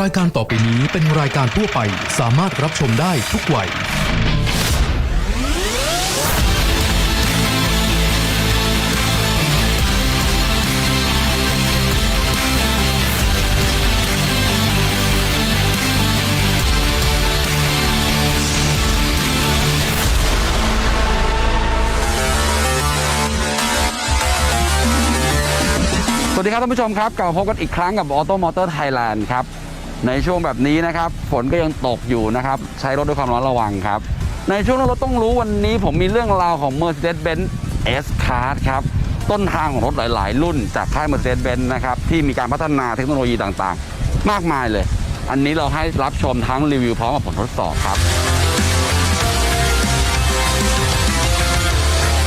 รายการต่อไปนี้เป็นรายการทั่วไปสามารถรับชมได้ทุกวัย สวัสดีครับท่านผู้ชมครับกลับมาพบกันอีกครั้งกับ Auto Motor Thailand ครับ ในช่วงแบบนี้นะครับ ฝนก็ยังตกอยู่นะครับ ใช้รถด้วยความระมัดระวังครับ ในช่วงรถต้องรู้วันนี้ผมมีเรื่องราวของ Mercedes-Benz S-Class ครับต้นทางของรถหลาย ๆ รุ่นจากค่าย Mercedes-Benz นะครับที่มีการพัฒนาเทคโนโลยีต่างๆ มากมายเลย อันนี้เราให้รับชมทั้งรีวิวพร้อมกับผลทดสอบครับ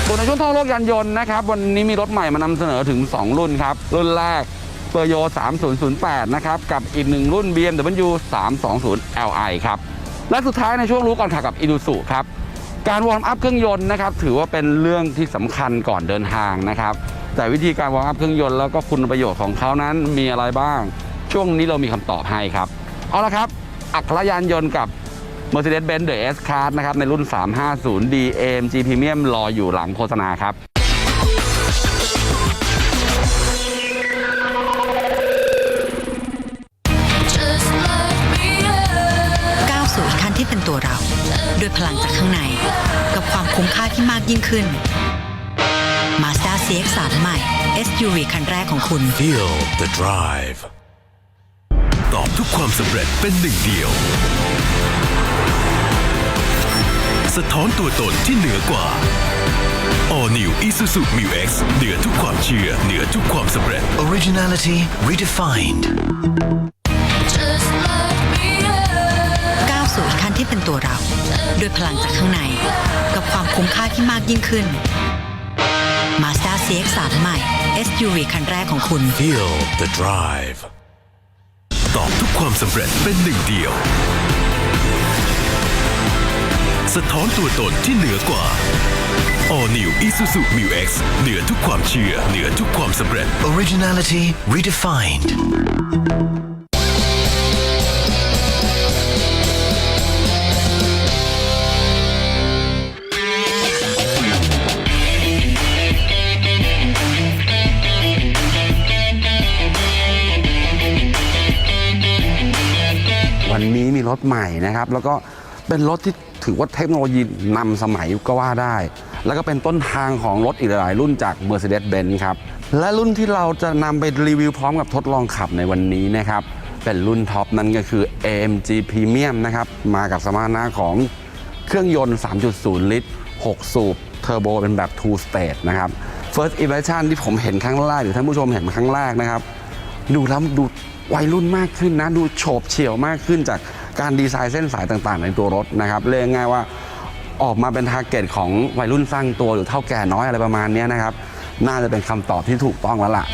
ส่วนในช่วงท่องโลกยานยนต์นะครับ วันนี้มีรถใหม่มานำเสนอถึง 2 รุ่นครับ รุ่นแรก ปอร์โย 3008 นะครับ กับอีกหนึ่งรุ่น BMW 320 Li ครับ และสุดท้ายในช่วงรู้ก่อนขับกับอีดูสุครับ การวอร์มอัพเครื่องยนต์นะครับ ถือว่าเป็นเรื่องที่สำคัญก่อนเดินทางนะครับ แต่วิธีการวอร์มอัพเครื่องยนต์แล้วก็คุณประโยชน์ของเขานั้นมีอะไรบ้าง ช่วงนี้เรามีคำตอบให้ครับ เอาละครับ อัครยานยนต์กับ Mercedes-Benz The S-Class นะครับในรุ่น 350D AMG Premium รออยู่หลังโฆษณาครับ ยิ่งขึ้น Mazda CX-3 ใหม่ SUV คันแรกของคุณ Feel the drive ตอบทุกความสำเร็จเป็นหนึ่งเดียว สะท้อนตัวตนที่เหนือกว่า All New Isuzu Mu X เหนือทุกความเชื่อ เหนือทุกความสำเร็จ Originality redefined. Just let me up. ก้าวสู่อีกขั้นที่เป็นตัวเรา ด้วยพลังจากข้างใน กับความคุ้มค่าที่มากยิ่งขึ้น Mazda CX-3 ใหม่ SUV คันแรกของคุณ Feel the drive ตอบทุกความสำเร็จเป็นหนึ่งเดียว สะท้อนตัวตนที่เหนือกว่า All New Isuzu Mu X เหนือทุกความเชื่อ เหนือทุกความสำเร็จ Originality redefined. วันนี้มีรถใหม่นะครับ แล้วก็เป็นรถที่ถือว่าเทคโนโลยีนำสมัยก็ว่าได้ แล้วก็เป็นต้นทางของรถอีกหลายรุ่นจาก Mercedes-Benz ครับ และรุ่นที่เราจะนำไปรีวิวพร้อมกับทดลองขับในวันนี้นะครับ เป็นรุ่นท็อปนั่นก็คือ AMG Premium นะครับ มากับสมรรถนะของเครื่องยนต์ 3.0 ลิตร 6 สูบเทอร์โบเป็นแบบ two stage นะครับ First impression ที่ผมเห็นครั้งแรกหรือท่านผู้ชมเห็นครั้งแรกนะครับ ดูแล้วดู วัยรุ่นมากขึ้นนะดูโฉบเฉี่ยวมากขึ้นจากการดีไซน์เส้นสายต่างๆ ในตัวรถนะครับเรียกง่ายว่าออกมาเป็นทาร์เก็ตของวัยรุ่นสร้างตัวหรือเท่าแก่น้อยอะไรประมาณนี้นะครับ น่าจะเป็นคำตอบที่ถูกต้องแล้วล่ะ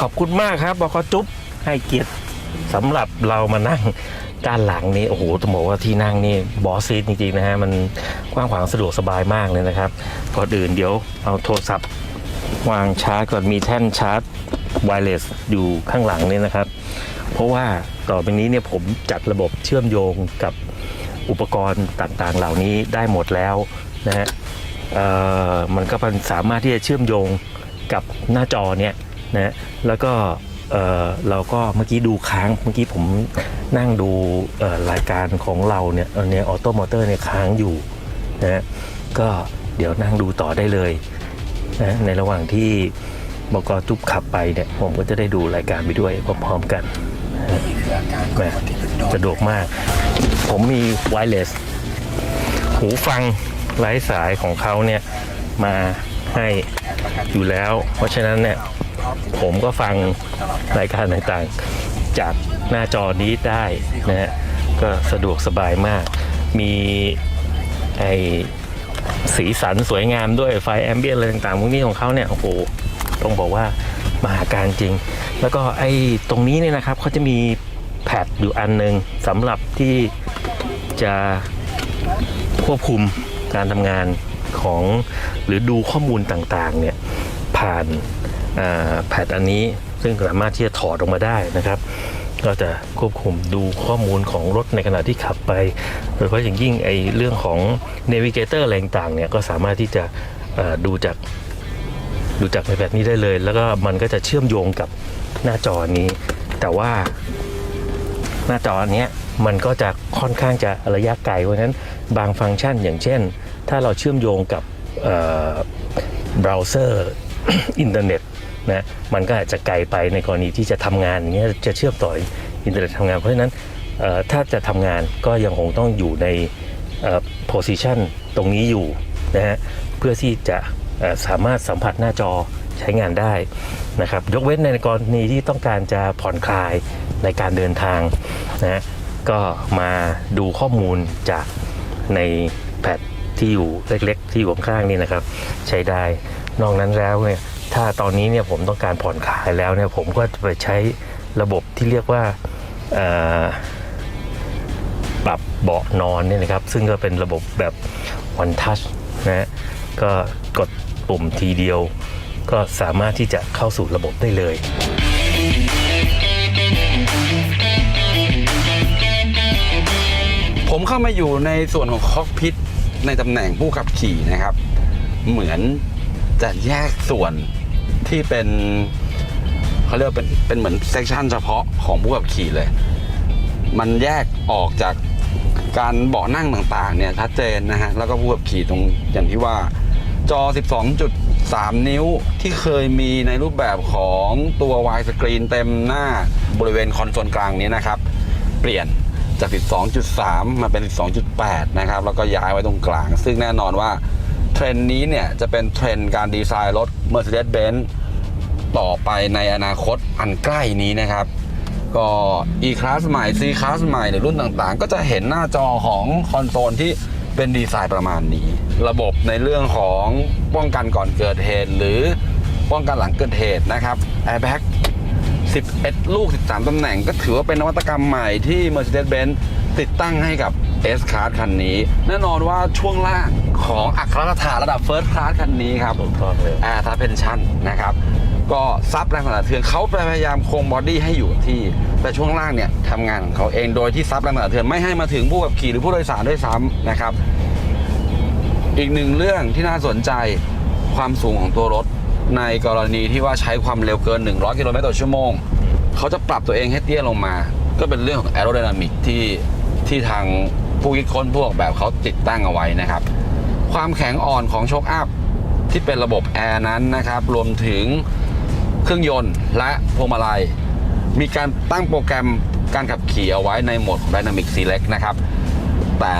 ขอบคุณมากครับบกจุ๊บให้เกียรติสำหรับเรามานั่งด้านหลังนี้โอ้โหต้องบอกว่าที่นั่งนี่บอสซีทจริงๆนะฮะมันกว้างขวางสะดวกสบายมากเลยนะครับก่อนอื่นเดี๋ยวเอาโทรศัพท์ วางชาร์จก่อนมีแท่นชาร์จไวเลสอยู่ข้างหลังนี่นะครับ เพราะว่าต่อไปนี้เนี่ยผมจัดระบบเชื่อมโยงกับอุปกรณ์ต่างๆ เหล่านี้ได้หมดแล้วนะฮะมันก็นสามารถที่จะเชื่อมโยงกับหน้าจอเนี่ยนะ แล้วก็เออเราก็เมื่อกี้ดูค้างเมื่อกี้ผมนั่งดูรายการของเราเนี่ยเอ่อเนี่ยออโตมอเตอร์เนี่ยค้างอยู่นะฮะก็เดี๋ยวนั่งดูต่อได้เลยนะในระหว่างที่บกจุ๊บขับไปเนี่ยผมก็จะได้ดูรายการไปด้วยพร้อมๆกันแหมสะดวกมาก ผมมีไวเลสหูฟังไร้สายของเขาเนี่ยมาให้อยู่แล้ว เพราะฉะนั้นเนี่ย ผมก็ฟังรายการต่างๆ จากหน้าจอนี้ได้นะฮะก็สะดวกสบายมาก มีไอสีสันสวยงามด้วยไฟแอมเบียนอะไรต่างๆพวกนี้ของเขาเนี่ยโอ้โหต้องบอกว่ามหาการจริง แล้วก็ไอ้ตรงนี้เนี่ยนะครับเขาจะมีแพดอยู่อันหนึ่งสำหรับที่จะควบคุมการทำงานของหรือดูข้อมูลต่างๆเนี่ยผ่าน แพดอันนี้ซึ่งสามารถที่จะถอดออกมาได้นะครับ ก็จะควบคุมดูข้อมูลของรถในขณะที่ขับไป โดยเฉพาะอย่างยิ่งไอเรื่องของ Navigator อะไรต่างเนี่ยก็สามารถที่จะดูจากดูจากในแบบนี้ได้เลย แล้วก็มันก็จะเชื่อมโยงกับหน้าจอนี้ แต่ว่าหน้าจออันเนี้ยมันก็จะค่อนข้างจะระยะไกลเพราะฉะนั้นบางฟังก์ชันอย่างเช่น ถ้าเราเชื่อมโยงกับเบราว์เซอร์อินเทอร์เน็ต นะมันก็อาจจะไกลไปในกรณีที่จะทำงานอย่างเงี้ยจะเชื่อมต่ออินเทอร์เน็ตทำงาน เพราะฉะนั้นถ้าจะทำงานก็ยังคงต้องอยู่ในโพซิชันตรงนี้อยู่นะฮะเพื่อที่จะสามารถสัมผัสหน้าจอใช้งานได้นะครับยกเว้นในกรณีที่ต้องการจะผ่อนคลายในการเดินทางนะฮะก็มาดูข้อมูลจากในแพดที่อยู่เล็กๆ ที่อยู่ข้างๆนี่นะครับ ใช้ได้นอกนั้นแล้วเนี่ย ถ้าตอนนี้เนี่ยผมต้องการผ่อนคลายแล้วเนี่ยผมก็จะไปใช้ระบบที่เรียกว่าปรับเบาะนอนเนี่ยนะครับ ซึ่งก็เป็นระบบแบบ one touch นะฮะก็กดปุ่มทีเดียว ก็สามารถที่จะเข้าสู่ระบบได้เลยผมเข้ามาอยู่ในส่วนของคอกพิทในตำแหน่งผู้ขับขี่นะครับ เหมือนจะแยกส่วน ที่เป็นเขาเรียกว่าเป็นเป็นเหมือนเซกชันเฉพาะของผู้ขับขี่เลย มันแยกออกจากการเบาะนั่งต่างๆเนี่ยชัดเจนนะฮะ แล้วก็ผู้ขับขี่ตรงอย่างที่ว่าจอ 12.3 นิ้วที่เคยมีในรูปแบบของตัววายสกรีนเต็มหน้าบริเวณคอนโซลกลางนี้นะครับ เปลี่ยนจาก 12.3 มาเป็น 12.8 นะครับ แล้วก็ย้ายไว้ตรงกลาง ซึ่งแน่นอนว่า เทรนด์นี้เนี่ยจะเป็นเทรนด์การดีไซน์รถ Mercedes-Benz ต่อไปในอนาคตอันใกล้นี้นะครับ ก็ E Class ใหม่ C Class ใหม่หรือรุ่นต่างๆ ก็จะเห็นหน้าจอของคอนโซลที่เป็นดีไซน์ประมาณนี้ ระบบในเรื่องของป้องกันก่อนเกิดเหตุ หรือป้องกันหลังเกิดเหตุนะครับ Airbag 11 ลูก 13 ตำแหน่ง ก็ถือว่าเป็นนวัตกรรมใหม่ที่ Mercedes-Benz ติดตั้งให้กับ S Class คันนี้ แน่นอนว่าช่วงล่างของอัครราถาระดับ First Class คันนี้ครับถูกต้องเลยแอร์ทัเพนชั่นนะครับ ก็ซับแรงสั่นสะเทือนเขาพยายามคงบอดี้ให้อยู่กับที่ แต่ช่วงล่างเนี่ยทำงานของเขาเองโดยที่ซับแรงสั่นสะเทือนไม่ให้มาถึงผู้ขับขี่หรือผู้โดยสารด้วยซ้ำนะครับ อีกหนึ่งเรื่องที่น่าสนใจความสูงของตัวรถในกรณีที่ว่าใช้ความเร็วเกิน 100 กิโลเมตรต่อชั่วโมง เขาจะปรับตัวเองให้เตี้ยลงมา ก็เป็นเรื่องของแอโร d y นามิกที่ที่ทาง ผู้คิดค้นผู้ออกแบบเขาติดตั้งเอาไว้นะครับ ความแข็งอ่อนของโชคอัพที่เป็นระบบแอร์นั้นนะครับ รวมถึงเครื่องยนต์และพวงมาลัย มีการตั้งโปรแกรมการขับขี่เอาไว้ในโหมดของ Dynamic Select นะครับ แต่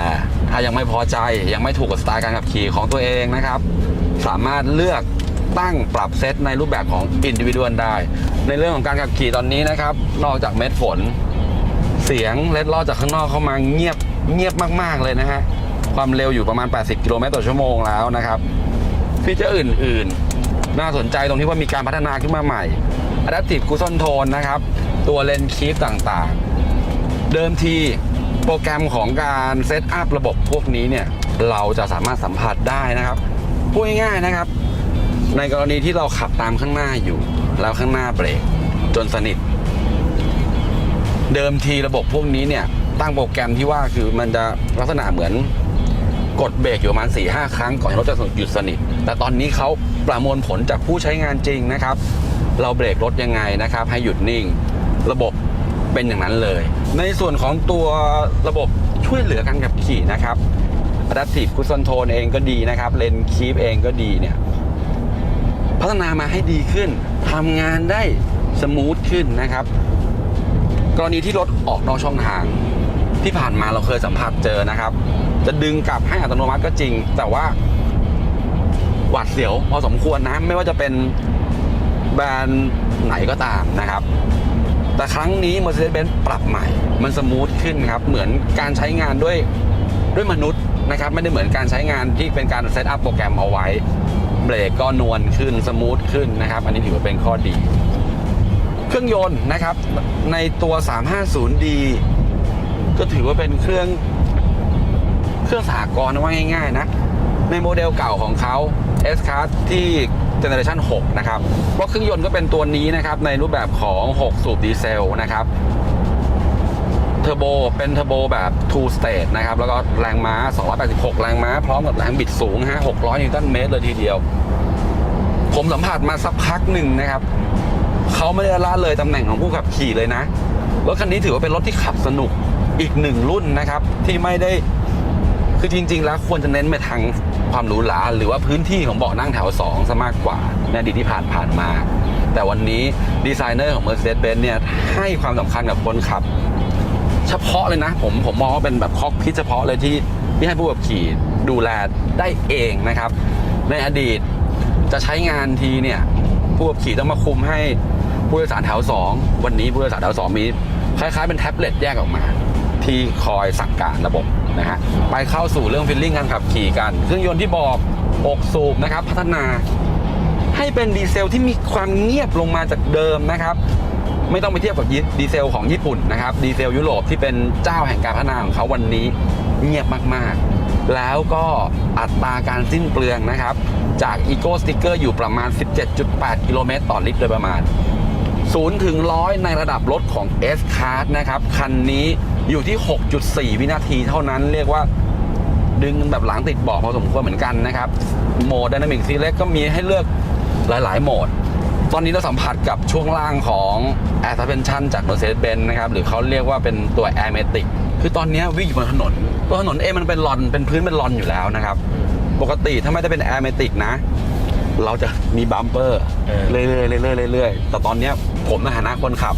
ถ้ายังไม่พอใจยังไม่ถูกกับสไตล์การขับขี่ของตัวเองนะครับ สามารถเลือกตั้งปรับเซตในรูปแบบของ Individual ได้ ในเรื่องของการขับขี่ตอนนี้นะครับ นอกจากเม็ดฝน เสียงเล็ดลอดจากข้างนอกเข้ามาเงียบ เงียบมาก ๆ เลยนะฮะ ความเร็วอยู่ประมาณ 80 กิโลเมตรต่อชั่วโมงแล้วนะครับ ฟีเจอร์อื่น ๆ น่าสนใจตรงที่ว่ามีการพัฒนาขึ้นมาใหม่ Adaptive Cushion Tone นะครับ ตัวเลนคีฟต่างๆ เดิมทีโปรแกรมของการเซตอัพระบบพวกนี้เนี่ย เราจะสามารถสัมผัสได้นะครับ พูดง่ายๆนะครับ ในกรณีที่เราขับตามข้างหน้าอยู่ แล้วข้างหน้าเบรกจนสนิท เดิมทีระบบพวกนี้เนี่ย ตั้งโปรแกรมที่ว่าคือมันจะลักษณะเหมือนกดเบรกอยู่ประมาณ4ีหครั้งก่อนรถจะหยุดสนิท แต่ตอนนี้เขาประมวลผลจากผู้ใช้งานจริงนะครับ เราเบรกรถยังไงนะครับ ให้หยุดนิ่ง ระบบเป็นอย่างนั้นเลย ในส่วนของตัวระบบช่วยเหลือการขับขี่นะครับ Adaptive Cruise Control เองก็ดีนะครับ Lane Keep เองก็ดีเนี่ยพัฒนามาให้ดีขึ้นทำงานได้สมูทขึ้นนะครับ กรณีที่รถออกนอกช่องทาง ที่ผ่านมาเราเคยสัมผัสเจอนะครับ จะดึงกลับให้อัตโนมัติก็จริง แต่ว่าหวาดเสียวพอสมควรนะ ไม่ว่าจะเป็นแบรนด์ไหนก็ตามนะครับ แต่ครั้งนี้ Mercedes-Benz ปรับใหม่ มันสมูทขึ้นครับ เหมือนการใช้งานด้วยด้วยมนุษย์นะครับ ไม่ได้เหมือนการใช้งานที่เป็นการเซตอัพโปรแกรมเอาไว้ เบรกก็นวลขึ้นสมูทขึ้นนะครับ อันนี้ถือว่าเป็นข้อดี เครื่องยนต์นะครับในตัว 350D ก็ถือว่าเป็นเครื่องเครื่องสหกรณ์ว่าง่าย ๆ นะ ในโมเดลเก่าของเขา S Class ที่เจเนอเรชัน6นะครับเพราะเครื่องยนต์ก็เป็นตัวนี้นะครับ ในรูปแบบของ 6 สูบดีเซลนะครับเทอร์โบเป็นเทอร์โบแบบ two stage นะครับ แล้วก็แรงม้า 286 แรงม้า พร้อมกับแรงบิดสูงฮะ600 นิวตันเมตรเลยทีเดียว ผมสัมผัสมาสักพักหนึ่งนะครับ เขาไม่ได้ละเลยตำแหน่งของผู้ขับขี่เลยนะ รถคันนี้ถือว่าเป็นรถที่ขับสนุก อีกหนึ่งรุ่นนะครับที่ไม่ได้คือจริง ๆ แล้วควรจะเน้นไปทางความหรูหราหรือว่าพื้นที่ของเบาะนั่งแถว2ซะมากกว่าในอดีตที่ผ่านผ่านมา แต่วันนี้ดีไซเนอร์ของ Mercedes-Benz เนี่ยให้ความสำคัญกับคนขับ เฉพาะเลยนะ ผมผมมองว่าเป็นแบบคอกพิษเฉพาะเลยที่ที่ให้ผู้ขับขี่ดูแลได้เองนะครับ ในอดีตจะใช้งานทีเนี่ยผู้ขับขี่ต้องมาคุมให้ผู้โดยสารแถว2วันนี้ผู้โดยสารแถว2มีคล้ายๆเป็นแท็บเล็ตแยกออกมา ที่คอยสั่งการระบบนะฮะไปเข้าสู่เรื่องฟิลลิ่งการขับขี่กันเครื่องยนต์ที่บอกอกสูบนะครับ พัฒนาให้เป็นดีเซลที่มีความเงียบลงมาจากเดิมนะครับ ไม่ต้องไปเทียบกับดีเซลของญี่ปุ่นนะครับดีเซลยุโรปที่เป็นเจ้าแห่งการพัฒนาของเขาวันนี้เงียบมากๆ แล้วก็อัตราการสิ้นเปลืองนะครับ จาก Eco Sticker อยู่ประมาณ 17.8 กิโลเมตรต่อลิตรโดยประมาณ 0ถึง100ในระดับรถของ S Class นะครับ คันนี้อยู่ที่ 6.4 วินาทีเท่านั้นเรียกว่าดึงแบบหลังติดเบาะพอสมควรเหมือนกันนะครับ โหมด Dynamic Select ก็มีให้เลือกหลาย ๆ โหมด ตอนนี้เราสัมผัสกับช่วงล่างของ Air Suspension จาก Mercedes-Benz นะครับ หรือเขาเรียกว่าเป็นตัว Air Matic คือตอนนี้วิ่งอยู่บนถนน ตัวถนนเองมันเป็นลอนเป็นพื้นเป็นลอนอยู่แล้วนะครับ ปกติถ้าไม่ได้เป็น Air Matic นะ เราจะมีบัมเปอร์เออเรื่อยๆเรื่อยๆเรื่อยๆแต่ตอนเนี้ยผมในฐานะคนขับ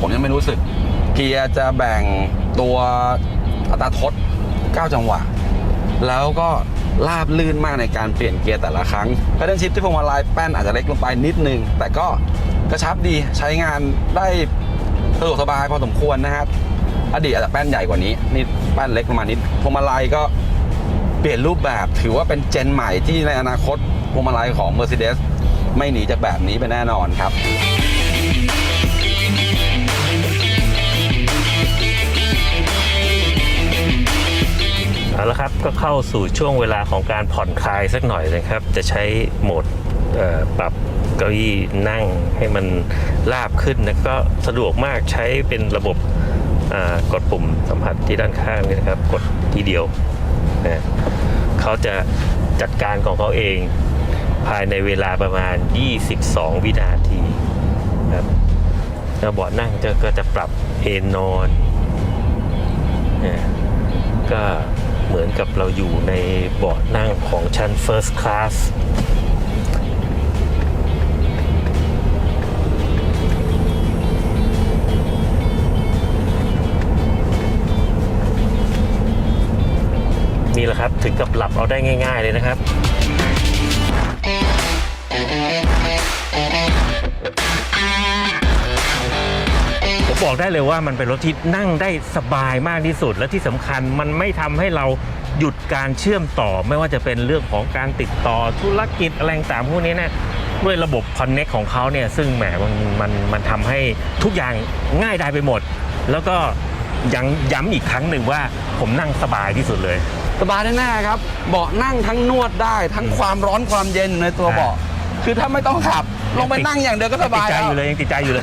ผมยังไม่รู้สึก เกียร์จะแบ่งตัวอัตราทด 9 จังหวะ แล้วก็ลาบลื่นมากในการเปลี่ยนเกียร์แต่ละครั้ง p พ d เดิลชิพที่พวงมาลัยแป้นอาจจะเล็กลงไปนิดนึง แต่ก็กระชับดีใช้งานได้สะดวกสบายพอสมควรนะครับอดีตอาจจะแป้นใหญ่กว่านี้นี่แป้นเล็กลงมานิดพวงมาลัยก็เปลี่ยนรูปแบบถือว่าเป็นเจนใหม่ที่ในอนาคต พวงมาลัยของ Mercedes ไม่หนีจากแบบนี้ไปแน่นอนครับเอาละครับก็เข้าสู่ช่วงเวลาของการผ่อนคลายสักหน่อยนะครับ จะใช้โหมดปรับเก้าอี้นั่งให้มันราบขึ้นนะก็สะดวกมากใช้เป็นระบบกดปุ่มสัมผัสที่ด้านข้างนี่นะครับ กดทีเดียวนะเขาจะจัดการของเขาเอง ภายในเวลาประมาณ 22 วินาทีครับแล้วเบาะนั่งก็จะปรับเอนนอนนะก็เหมือนกับเราอยู่ในเบาะนั่งของชั้น First Class นี่แหละครับถึงกับหลับเอาได้ง่าย ๆ เลยนะครับ ผมบอกได้เลยว่ามันเป็นรถที่นั่งได้สบายมากที่สุด และที่สำคัญมันไม่ทำให้เราหยุดการเชื่อมต่อ ไม่ว่าจะเป็นเรื่องของการติดต่อธุรกิจอะไรต่างๆพวกนี้นะด้วยระบบ Connect ของเขาเนี่ยซึ่งแหมมันมันมันทำให้ทุกอย่างง่ายได้ไปหมด แล้วก็ยังย้ำอีกครั้งหนึ่งว่าผมนั่งสบายที่สุดเลย สบายแน่ๆครับ เบาะนั่งทั้งนวดได้ ทั้งความร้อนความเย็นอยู่ในตัวเบาะ คือถ้าไม่ต้องขับ ลงไปนั่งอย่างเดียวก็สบายติดใจแล้วอยู่เลยยังติดใจอยู่เลย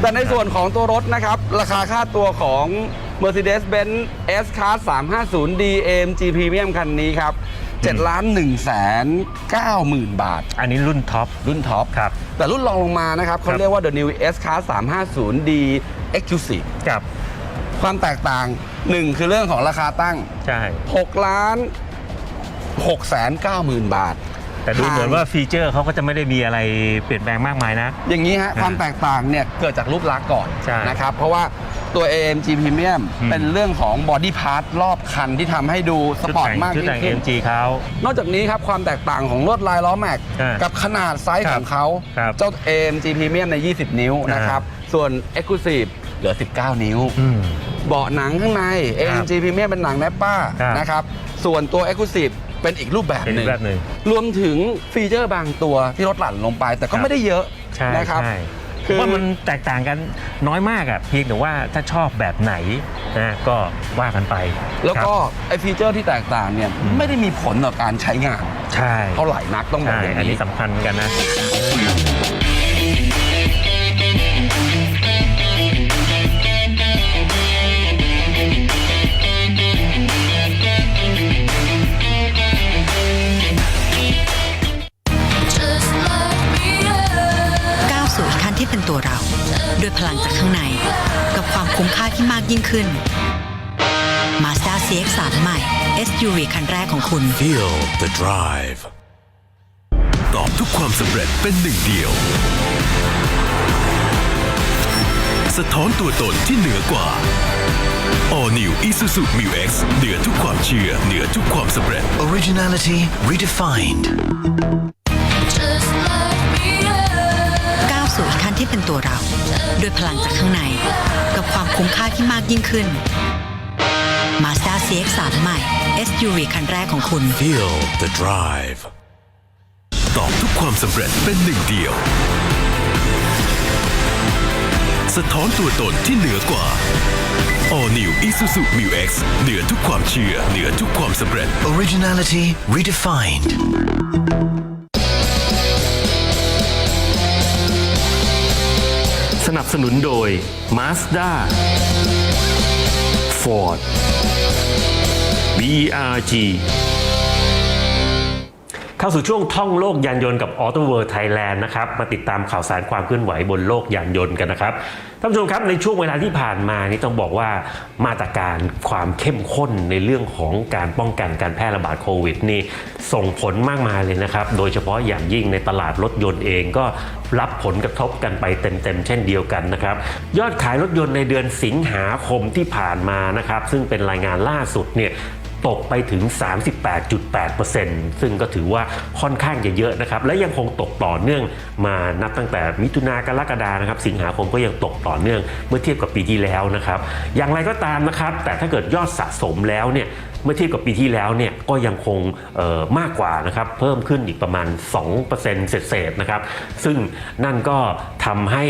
แต่ในส่วนของตัวรถนะครับ ราคาค่าตัวของ Mercedes-Benz S Class 350D AMG Premium คันนี้ครับ7ล้าน1แสน9หมื่นบาท อันนี้รุ่นท็อป รุ่นท็อป ครับ แต่รุ่นรองลงมานะครับเขาครับเรียกว่า The New S Class 350D Exclusive กับ ความแตกต่าง 1 คือเรื่องของราคาตั้ง ใช่6ล้าน6แสน9หมื่นบาท แต่ดูเหมือนว่าฟีเจอร์เขาก็จะไม่ได้มีอะไรเปลี่ยนแปลงมากมายนะ อย่างนี้ฮะอ่าความแตกต่างเนี่ยเกิดจากรูปลักษณ์ก่อนใช่นะครับเพราะว่าตัว AMG Premium อืมเป็นเรื่องของบอดี้พาร์ทรอบคันที่ทำให้ดูสชุดปอร์ตแต่งมากชุดยิ่แต่งงขึ้น MG เขานอกจากนี้ครับความแตกต่างของลวดลายล้อแม็กอ่ากักับขนาดไซส์คขรับองเขาครับเจ้า AMG Premium ใน 20 นิ้วอ่านนะครับส่วน Exclusive เหลือ 19 นิ้วอืมเบาะหนังข้างในครับ AMG Premium เป็นหนังแนปป้าครับนะครับส่วนตัว Exclusive เป็นอีกรูปแบบเป็นหอีนึ่งกแบบหนึ่งรวมถึงฟีเจอร์บางตัวที่ลดหลั่นลงไป แต่ก็ครับไม่ได้เยอะใช่นะครับใช่คือว่ามันแตกต่างกันน้อยมากอะเพียงแต่ว่าถ้าชอบแบบไหนนะก็ว่ากันไป แล้วก็ครับไอฟีเจอร์ที่แตกต่างเนี่ยไม่ได้มีผลต่อการใช้งาน ใช่เท่าไหร่นักต้องบอกใช่อย่างอันนี้นี้สำคัญกันนะ ขึ้น Mazda CX-3 ใหม่ SUV คันแรกของคุณ Feel the drive. ตอบทุกความสำเร็จเป็นหนึ่งเดียว สะท้อนตัวตนที่เหนือกว่า All New Isuzu Mu X เหนือทุกความเชื่อ เหนือทุกความสำเร็จ Originality redefined. Just let me up. ก้าวสู่อีกขั้นที่เป็นตัวเรา ด้วยพลังจากข้างในกับ ความคุ้มค่าที่มากยิ่งขึ้น Mazda CX-3 ใหม่ SUV คันแรกของคุณ Feel the drive. ตอบทุกความสำเร็จเป็นหนึ่งเดียว สะท้อนตัวตนที่เหนือกว่า All New Isuzu Mu X เหนือทุกความเชื่อ เหนือทุกความสำเร็จ Originality redefined. นุนโดย Mazda Ford BRG เข้าสู่ช่วงท่องโลกยานยนต์กับ Auto World Thailand นะครับ มาติดตามข่าวสารความเคลื่อนไหวบนโลกยานยนต์กันนะครับ ท่านผู้ชมครับในช่วงเวลาที่ผ่านมานี่ต้องบอกว่ามาตรการความเข้มข้นในเรื่องของการป้องกันการแพร่ระบาดโควิดนี่ส่งผลมากมายเลยนะครับ โดยเฉพาะอย่างยิ่งในตลาดรถยนต์เองก็รับผลกระทบกันไปเต็มๆเช่นเดียวกันนะครับ ยอดขายรถยนต์ในเดือนสิงหาคมที่ผ่านมานะครับ ซึ่งเป็นรายงานล่าสุดเนี่ย ตกไปถึง 38.8%ซึ่งก็ถือว่าค่อนข้างจะเยอะนะครับ และยังคงตกต่อเนื่องมานับตั้งแต่มิถุนากรกฎานะครับ สิงหาคมก็ยังตกต่อเนื่องเมื่อเทียบกับปีที่แล้วนะครับ อย่างไรก็ตามนะครับ แต่ถ้าเกิดยอดสะสมแล้วเนี่ย เมื่อเทียบกับปีที่แล้วเนี่ยก็ยังคงมากกว่านะครับเพิ่มขึ้นอีกประมาณ 2%เศษๆนะครับ ซึ่งนั่นก็ทำให้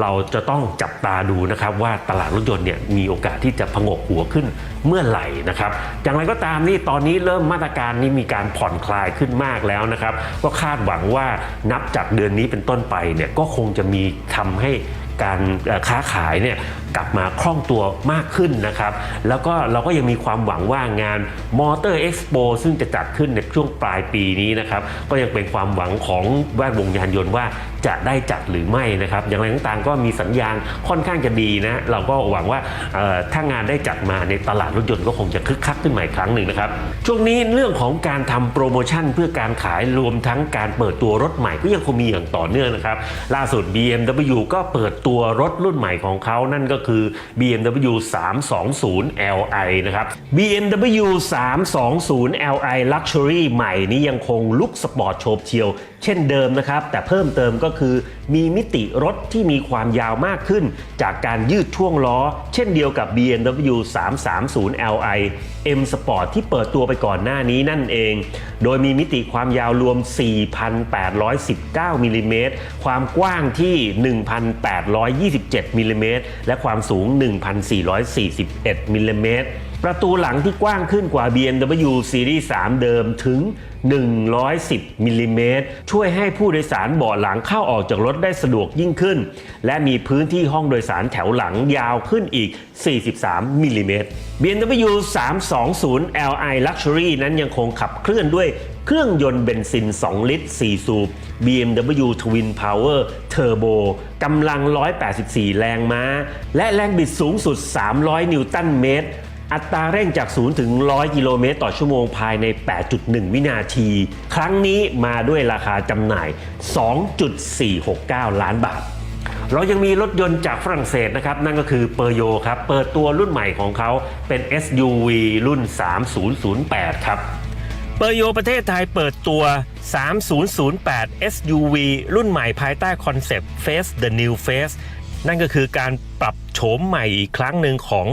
เราจะต้องจับตาดูนะครับว่าตลาดรถยนต์เนี่ยมีโอกาสที่จะผงกหัวขึ้นเมื่อไหร่นะครับ อย่างไรก็ตามนี่ตอนนี้เริ่มมาตรการนี้มีการผ่อนคลายขึ้นมากแล้วนะครับ ก็คาดหวังว่านับจากเดือนนี้เป็นต้นไปเนี่ยก็คงจะมีทำให้การค้าขายเนี่ย กลับมาคล่องตัวมากขึ้นนะครับ แล้วก็เราก็ยังมีความหวังว่างาน Motor Expo ซึ่งจะจัดขึ้นในช่วงปลายปีนี้นะครับ ก็ยังเป็นความหวังของแวดวงยานยนต์ว่าจะได้จัดหรือไม่นะครับ อย่างไรก็ตามก็มีสัญญาณค่อนข้างจะดีนะ เราก็หวังว่าถ้างานได้จัดมาในตลาดรถยนต์ก็คงจะคึกคักขึ้นใหม่ครั้งหนึ่งนะครับ ช่วงนี้เรื่องของการทำโปรโมชั่นเพื่อการขายรวมทั้งการเปิดตัวรถใหม่ก็ยังคงมีอย่างต่อเนื่องนะครับ ล่าสุด BMW ก็เปิดตัวรถรุ่นใหม่ของเขานั่นก็คือ BMW 320 Li นะครับ BMW 320 Li Luxury ใหม่นี้ยังคงลุกสปอร์ตโฉบเฉียว เช่นเดิมนะครับ แต่เพิ่มเติมก็คือ มีมิติรถที่มีความยาวมากขึ้น จากการยืดช่วงล้อ เช่นเดียวกับ BMW 330 Li M Sport ที่เปิดตัวไปก่อนหน้านี้นั่นเอง โดยมีมิติความยาวรวม 4,819มิลลิเมตรความกว้างที่ 1,827มิลลิเมตรและความสูง 1,441มิลลิเมตร ประตูหลังที่กว้างขึ้นกว่า BMW Series 3 เดิมถึง 110มิลลิเมตรช่วยให้ผู้โดยสารเบาะหลังเข้าออกจากรถได้สะดวกยิ่งขึ้น และมีพื้นที่ห้องโดยสารแถวหลังยาวขึ้นอีก 43มิลลิเมตร BMW 320 Li Luxury นั้นยังคงขับเคลื่อนด้วยเครื่องยนต์เบนซิน 2 ลิตร 4 สูบ BMW Twin Power Turbo กำลัง 184 แรงม้า และแรงบิดสูงสุด 300 นิวตันเมตร อัตราเร่งจาก 0 ถึง 100 กิโลเมตรต่อชั่วโมงภายใน 8.1 วินาที ครั้งนี้มาด้วยราคาจำหน่าย 2.469 ล้านบาท เรายังมีรถยนต์จากฝรั่งเศสนะครับ นั่นก็คือเปอร์โยครับ เปิดตัวรุ่นใหม่ของเขาเป็น SUV รุ่น 3008 ครับ เปอร์โยประเทศไทยเปิดตัว 3008 SUV รุ่นใหม่ภายใต้คอนเซปต์ Face the New Face นั่นก็คือการปรับโฉมใหม่อีกครั้งหนึ่งของ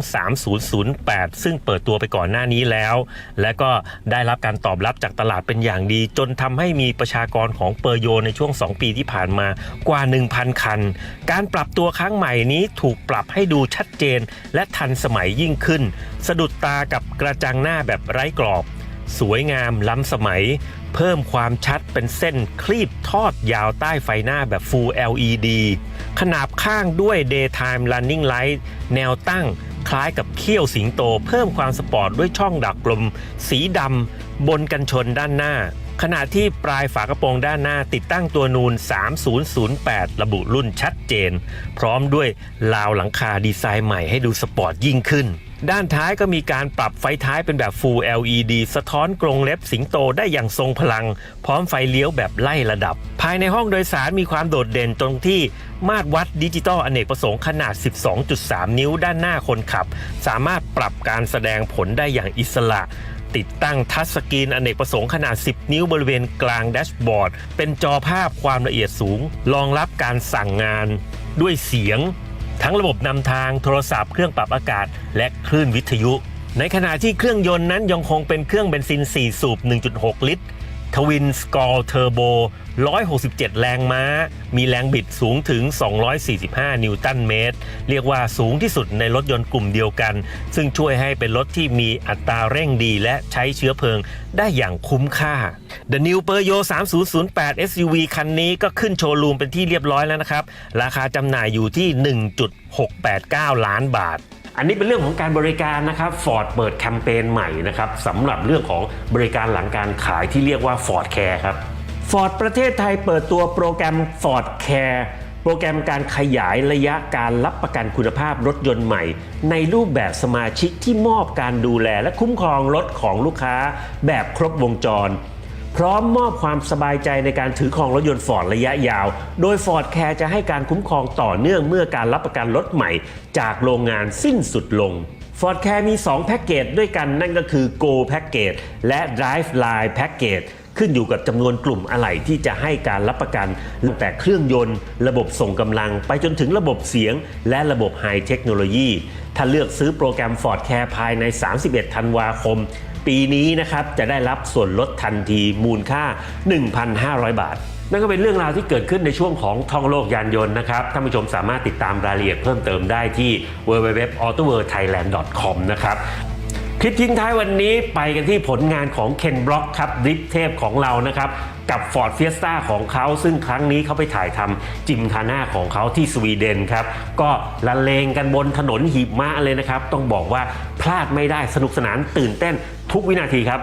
3008 ซึ่งเปิดตัวไปก่อนหน้านี้แล้ว และก็ได้รับการตอบรับจากตลาดเป็นอย่างดี จนทำให้มีประชากรของเปอร์โยในช่วง 2 ปีที่ผ่านมากว่า 1,000 คัน การปรับตัวครั้งใหม่นี้ถูกปรับให้ดูชัดเจน และทันสมัยยิ่งขึ้น สะดุดตากับกระจังหน้าแบบไร้กรอบ สวยงามล้ำสมัย เพิ่มความชัดเป็นเส้นคลีบทอดยาวใต้ไฟหน้าแบบ Full LED ขนาบข้างด้วย Daytime Running Light แนวตั้งคล้ายกับเขี้ยวสิงโต เพิ่มความสปอร์ตด้วยช่องดักลม สีดำบนกันชนด้านหน้า ขณะที่ปลายฝากระโปรงด้านหน้าติดตั้งตัวนูน 3008 ระบุรุ่นชัดเจน พร้อมด้วยลาวหลังคาดีไซน์ใหม่ให้ดูสปอร์ตยิ่งขึ้น ด้านท้ายก็มีการปรับไฟท้ายเป็นแบบ Full LED สะท้อนกรงเล็บสิงโตได้อย่างทรงพลัง พร้อมไฟเลี้ยวแบบไล่ระดับ ภายในห้องโดยสารมีความโดดเด่นตรงที่มาตรวัดดิจิตอลอเนกประสงค์ขนาด 12.3 นิ้วด้านหน้าคนขับ สามารถปรับการแสดงผลได้อย่างอิสระติดตั้งทัชสกรีนอเนกประสงค์ขนาด 10 นิ้วบริเวณกลางแดชบอร์ด เป็นจอภาพความละเอียดสูง รองรับการสั่งงาน ด้วยเสียง ทั้งระบบนำทางโทรศัพท์เครื่องปรับอากาศ และคลื่นวิทยุ ในขณะที่เครื่องยนต์นั้นยังคงเป็นเครื่องเบนซิน 4 สูบ 1.6 ลิตรทวินสกอร์เทอร์โบ 167 แรงม้า มีแรงบิดสูงถึง 245 นิวตันเมตร เรียกว่าสูงที่สุดในรถยนต์กลุ่มเดียวกัน ซึ่งช่วยให้เป็นรถที่มีอัตราเร่งดีและใช้เชื้อเพลิงได้อย่างคุ้มค่า The New Peugeot 3008 SUV คันนี้ก็ขึ้นโชว์รูมเป็นที่เรียบร้อยแล้วนะครับ ราคาจำหน่ายอยู่ที่ 1.689 ล้านบาทอันนี้เป็นเรื่องของการบริการนะครับ Ford เปิดแคมเปญใหม่นะครับสำหรับเรื่องของบริการหลังการขายที่เรียกว่า Ford Care ครับ Ford ประเทศไทยเปิดตัวโปรแกรม Ford Care โปรแกรมการขยายระยะการรับประกันคุณภาพรถยนต์ใหม่ ในรูปแบบสมาชิกที่มอบการดูแลและคุ้มครองรถของลูกค้าแบบครบวงจร พร้อมมอบความสบายใจในการถือครองรถยนต์ฟอร์ดระยะยาว โดย Ford Care จะให้การคุ้มครองต่อเนื่องเมื่อการรับประกันรถใหม่ จากโรงงานสิ้นสุดลง Ford Care มี 2 แพ็กเกจด้วยกันนั่นก็คือ Go Package และ Drive Line Package ขึ้นอยู่กับจำนวนกลุ่มอะไหล่ที่จะให้การรับประกันตั้งแต่เครื่องยนต์ ระบบส่งกำลัง ไปจนถึงระบบเสียง และระบบไฮเทคโนโลยีถ้าเลือกซื้อโปรแกรม Ford Care ภายใน 31 ธันวาคม ปีนี้นะครับจะได้รับส่วนลดทันทีมูลค่า 1,500 บาทนั่นก็เป็นเรื่องราวที่เกิดขึ้นในช่วงของท่องโลกยานยนต์นะครับท่านผู้ชมสามารถติดตามรายละเอียดเพิ่มเติมได้ที่ www.autoworldthailand.com นะครับ คลิปทิ้งท้ายวันนี้ไปกันที่ผลงานของเคนบล็อกครับริปเทพของเรานะครับกับ Ford Fiesta ของเขาซึ่งครั้งนี้เขาไปถ่ายทำจิมคาน่าของเขาที่สวีเดนครับ ก็ละเลงกันบนถนนหิมะเลยนะครับ ต้องบอกว่าพลาดไม่ได้สนุกสนานตื่นเต้นทุกวินาทีครับ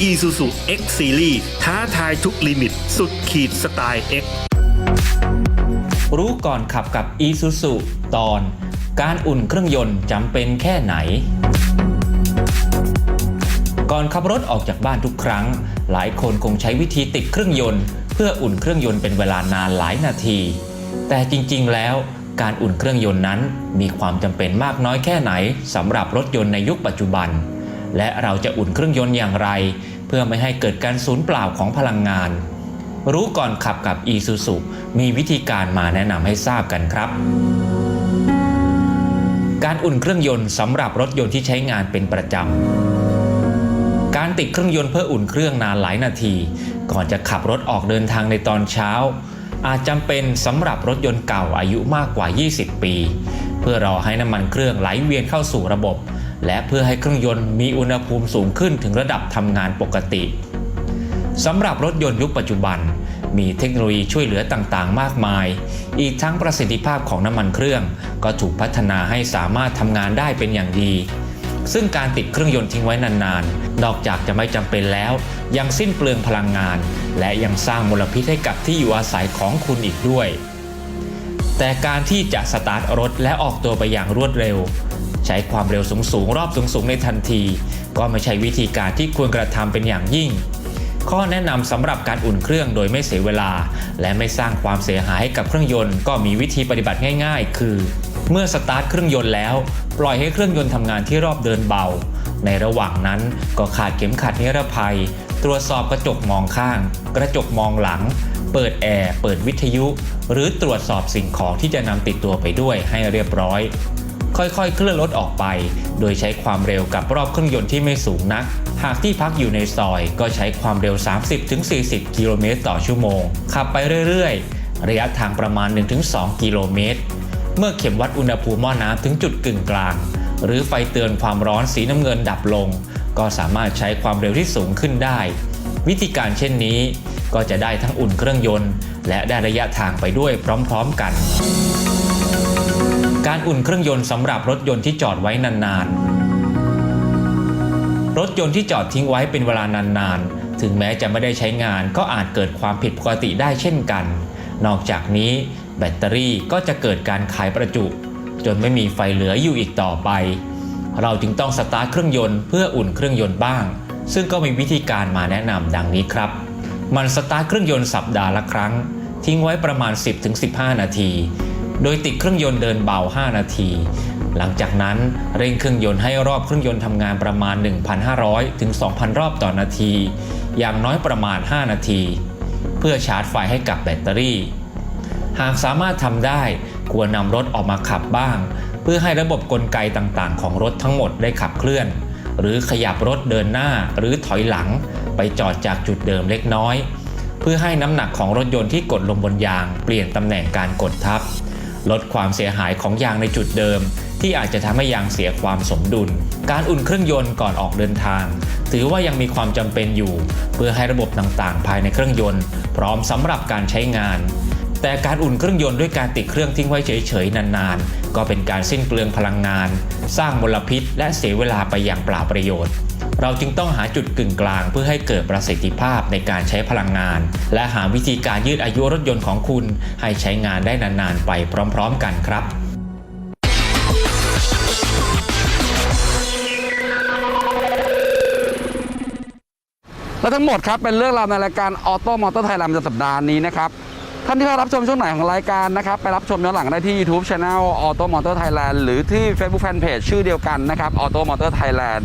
Isuzu X Series ท้าทายทุกลิมิต สุดขีดสไตล์ X รู้ก่อนขับกับ Isuzu ตอน การอุ่นเครื่องยนต์จำเป็นแค่ไหน ก่อนขับรถออกจากบ้านทุกครั้ง หลายคนคงใช้วิธีติดเครื่องยนต์ เพื่ออุ่นเครื่องยนต์เป็นเวลานานหลายนาที แต่จริง ๆ แล้วการอุ่นเครื่องยนต์นั้นมีความจำเป็นมากน้อยแค่ไหนสำหรับรถยนต์ในยุคปัจจุบัน และเราจะอุ่นเครื่องยนต์อย่างไร เพื่อไม่ให้เกิดการสูญเปล่าของพลังงาน รู้ก่อนขับกับ e s u s u มีวิธีการมาแนะนำให้ทราบกันครับ การอุ่นเครื่องยนต์สำหรับรถยนต์ที่ใช้งานเป็นประจำ การติดเครื่องยนต์เพื่ออุ่นเครื่องนานหลายนาที ก่อนจะขับรถออกเดินทางในตอนเช้า อาจจำเป็นสำหรับรถยนต์เก่าอายุมากกว่า 20 ปี เพื่อรอให้น้ำมันเครื่องไหลเวียนเข้าสู่ระบบ และเพื่อให้เครื่องยนต์มีอุณหภูมิสูงขึ้นถึงระดับทำงานปกติสำหรับรถยนต์ยุคปัจจุบัน มีเทคโนโลยีช่วยเหลือต่างๆ มากมาย อีกทั้งประสิทธิภาพของน้ำมันเครื่อง ก็ถูกพัฒนาให้สามารถทำงานได้เป็นอย่างดี ซึ่งการติดเครื่องยนต์ทิ้งไว้นานๆ นอกจากจะไม่จำเป็นแล้ว ยังสิ้นเปลืองพลังงาน และยังสร้างมลพิษให้กับที่อยู่อาศัยของคุณอีกด้วย แต่การที่จะสตาร์ทรถและออกตัวไปอย่างรวดเร็ว ใช้ความเร็วสูงๆ รอบสูงๆ ในทันที ก็ไม่ใช่วิธีการที่ควรกระทำเป็นอย่างยิ่ง ข้อแนะนำสำหรับการอุ่นเครื่องโดยไม่เสียเวลา และไม่สร้างความเสียหายให้กับเครื่องยนต์ก็มีวิธีปฏิบัติง่าย ๆ คือ เมื่อสตาร์ทเครื่องยนต์แล้ว ปล่อยให้เครื่องยนต์ทำงานที่รอบเดินเบา ในระหว่างนั้นก็ขาดเข็มขัดนิรภัย ตรวจสอบกระจกมองข้าง กระจกมองหลังเปิดแอร์ เปิดวิทยุ หรือตรวจสอบสิ่งของที่จะนำติดตัวไปด้วยให้เรียบร้อย ค่อยๆ เคลื่อนรถออกไป โดยใช้ความเร็วกับรอบเครื่องยนต์ที่ไม่สูงนัก หากที่พักอยู่ในซอยก็ใช้ความเร็ว 30-40 กิโลเมตรต่อชั่วโมง ขับไปเรื่อยๆ ระยะทางประมาณ 1-2 กิโลเมตร เมื่อเข็มวัดอุณหภูมิหม้อน้ำถึงจุดกึ่งกลาง หรือไฟเตือนความร้อนสีน้ำเงินดับลง ก็สามารถใช้ความเร็วที่สูงขึ้นได้ วิธีการเช่นนี้ ก็จะได้ทั้งอุ่นเครื่องยนต์ และได้ระยะทางไปด้วยพร้อม ๆ กัน การอุ่นเครื่องยนต์สำหรับรถยนต์ที่จอดไว้นานๆ รถยนต์ที่จอดทิ้งไว้เป็นเวลานานๆ ถึงแม้จะไม่ได้ใช้งานก็อาจเกิดความผิดปกติได้เช่นกัน นอกจากนี้แบตเตอรี่ก็จะเกิดการขายประจุ จนไม่มีไฟเหลืออยู่อีกต่อไป เราจึงต้องสตาร์ทเครื่องยนต์เพื่ออุ่นเครื่องยนต์บ้าง ซึ่งก็มีวิธีการมาแนะนำดังนี้ครับ มันสตาร์ทเครื่องยนต์สัปดาห์ละครั้ง ทิ้งไว้ประมาณ 10-15 นาที โดยติดเครื่องยนต์เดินเบา 5 นาที หลังจากนั้นเร่งเครื่องยนต์ให้รอบเครื่องยนต์ทำงานประมาณ 1,500 ถึง 2,000 รอบต่อนาที อย่างน้อยประมาณ 5 นาที เพื่อชาร์จไฟให้กับแบตเตอรี่ หากสามารถทำได้ควรนำรถออกมาขับบ้าง เพื่อให้ระบบกลไกต่างๆ ของรถทั้งหมดได้ขับเคลื่อน หรือขยับรถเดินหน้าหรือถอยหลัง ไปจอดจากจุดเดิมเล็กน้อยเพื่อให้น้ำหนักของรถยนต์ที่กดลงบนยางเปลี่ยนตำแหน่งการกดทับ ลดความเสียหายของยางในจุดเดิม ที่อาจจะทำให้ยางเสียความสมดุล การอุ่นเครื่องยนต์ก่อนออกเดินทาง ถือว่ายังมีความจำเป็นอยู่ เพื่อให้ระบบต่างๆ ภายในเครื่องยนต์ พร้อมสำหรับการใช้งาน แต่การอุ่นเครื่องยนต์ด้วยการติดเครื่องทิ้งไว้เฉยๆนานๆ ก็เป็นการสิ้นเปลืองพลังงาน สร้างมลพิษ และเสียเวลาไปอย่างเปล่าประโยชน์ เราจึงต้องหาจุดกึ่งกลาง เพื่อให้เกิดประสิทธิภาพในการใช้พลังงาน และหาวิธีการยืดอายุรถยนต์ของคุณ ให้ใช้งานได้นานๆ ไปพร้อมๆ กันครับและทั้งหมดครับเป็นเรื่องราวในรายการออโต้มอเตอร์ไทยแลนด์ประจำสัปดาห์นี้นะครับท่านที่เข้ารับชมช่วงไหนของรายการนะครับไปรับชมย้อนหลังได้ที่ YouTube Channel Auto Motor Thailand หรือที่ Facebook Fanpage ชื่อเดียวกันนะครับ Auto Motor Thailand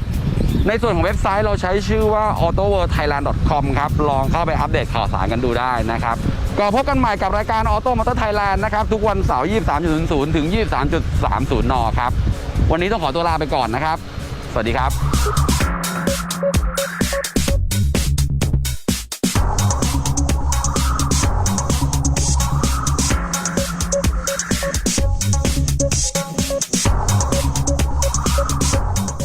ในส่วนของเว็บไซต์เราใช้ชื่อว่า autoworldthailand.com ครับ ลองเข้าไปอัปเดตข่าวสารกันดูได้นะครับ ก็พบกันใหม่กับรายการ Auto Motor Thailand นะครับ ทุกวันเสาร์ 23.00 ถึง 23.30 น ครับ วันนี้ต้องขอตัวลาไปก่อนนะครับ สวัสดีครับ